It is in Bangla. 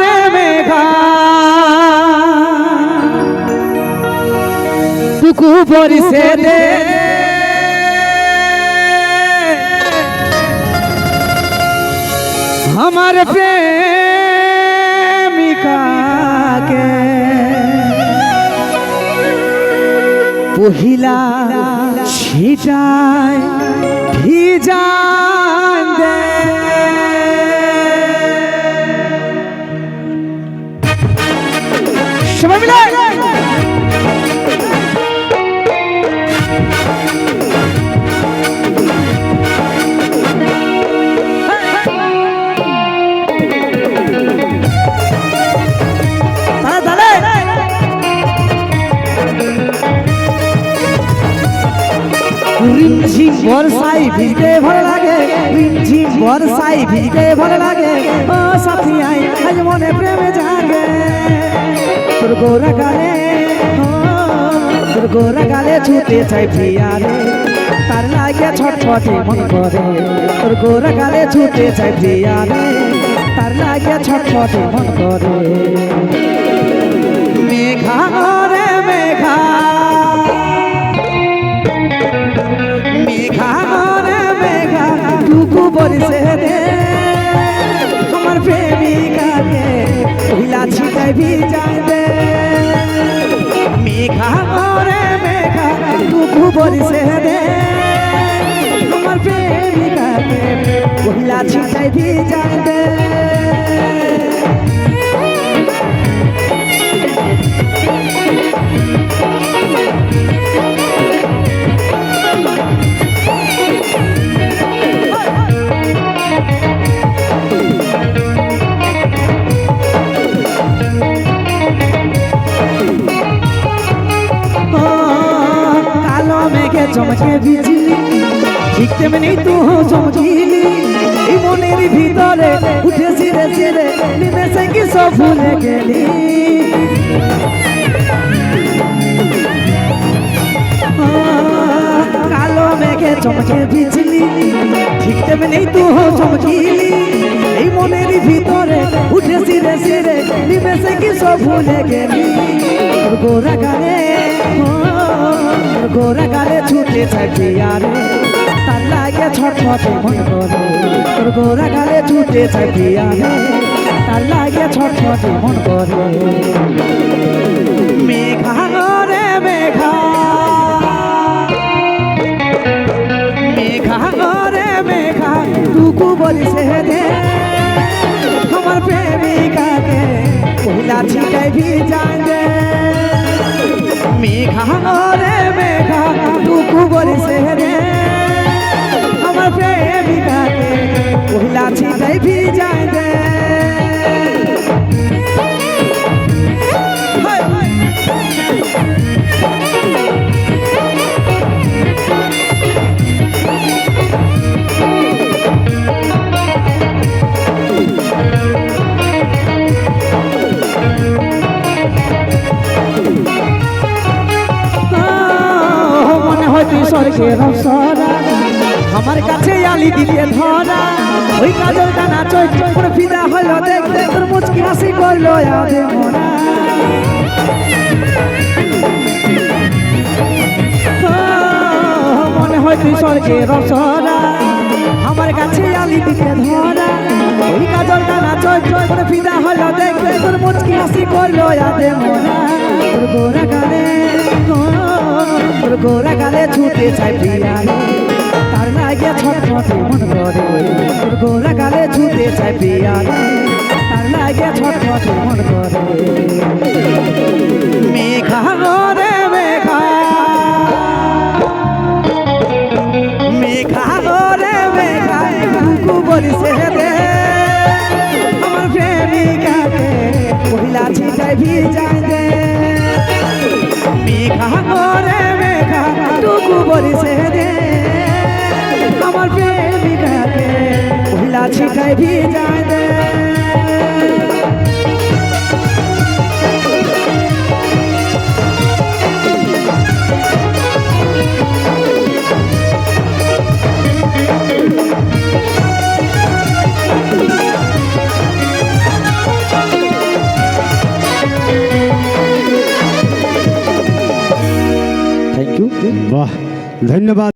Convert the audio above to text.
রে মেঘা। টুকু পরিছে দে আমার প্রেমিকাকে পহিলা ছিটায় ভিজান দে। রিমঝিম বর্ষায় ভিজতে ভালো লাগে রিমঝিম বর্ষায় ভিজতে ভালো লাগে। ও সাথী আই আজ মনে প্রেমে জাগে। তোর গোরা গালে তোর গোরা গালে ছুটে চাই প্রিয়ারে তার লাগে ছটফটে মন করে। তোর গোরা গালে ছুটে চাই প্রিয়ারে তার লাগে ছটফটে মন করে। ওইলা ছিটাই ভিজাই দে মেঘা রে মেঘা টুকু বলছে রে চমকে বিজলি ঠিক তেমনি তু চমকিলি। এই মনের ভিতরে উঠে ছিঁড়ে ছিঁড়ে নিমেষে কি সব ভুলে গেলি? কালো মেঘে চমকে বিজলি ঠিক তেমনি তু চমকিলি। এই মনের ভিতরে উঠে ছিঁড়ে ছিঁড়ে নিমেষে কি সব ভুলে গেলি? গোরা গালে গোরা গালে ছুটে চাই পিয়ারে তার লাগে ছটফটে মন করে। তোর গোরা গালে ছুটে চাই পিয়ারে তার লাগে ছটফটে মন করে। মেঘা রে, মেঘা। মেঘা রে, মেঘা। টুকু বলিছে দে আমার প্রেমিকাকে পহিলা ছিটাই ভিজাই দে। মেঘা রে, মেঘা। টুকু বলিছে রে আমার প্রেমিকাকে পহিলা ছিটাই ভিজাই দে। স্বর্গের অপ্সরা আমার কাছে আলি দিলে ধরা। ওই কাজল টানা চোখ করে ফিদা হলো দেখতে, তোর মুচকি হাসি করল আদে মোরা। মনে হয় তুই স্বর্গের অপ্সরা আমার কাছে আলি দিলে ধরা। ওই কাজল টানা চোখ করে ফিদা হলো দেখতে, তোর মুচকি হাসি করল আদে মোরা। গোরা গালে ছুটে চাই পিয়ারে তার লাগে ছটফটে মন করে গোরা গালে ছুটে চাই পিয়ারে তার লাগে ছটফটে মন করে মেঘা রে মেঘা। মেঘা রে মেঘা। কুকু বলিছে রে। আমার প্রেমিকাকে পহিলা ছিটাই ভিজাই লাঠিটাই ইউ বাহ ধন্যবাদ।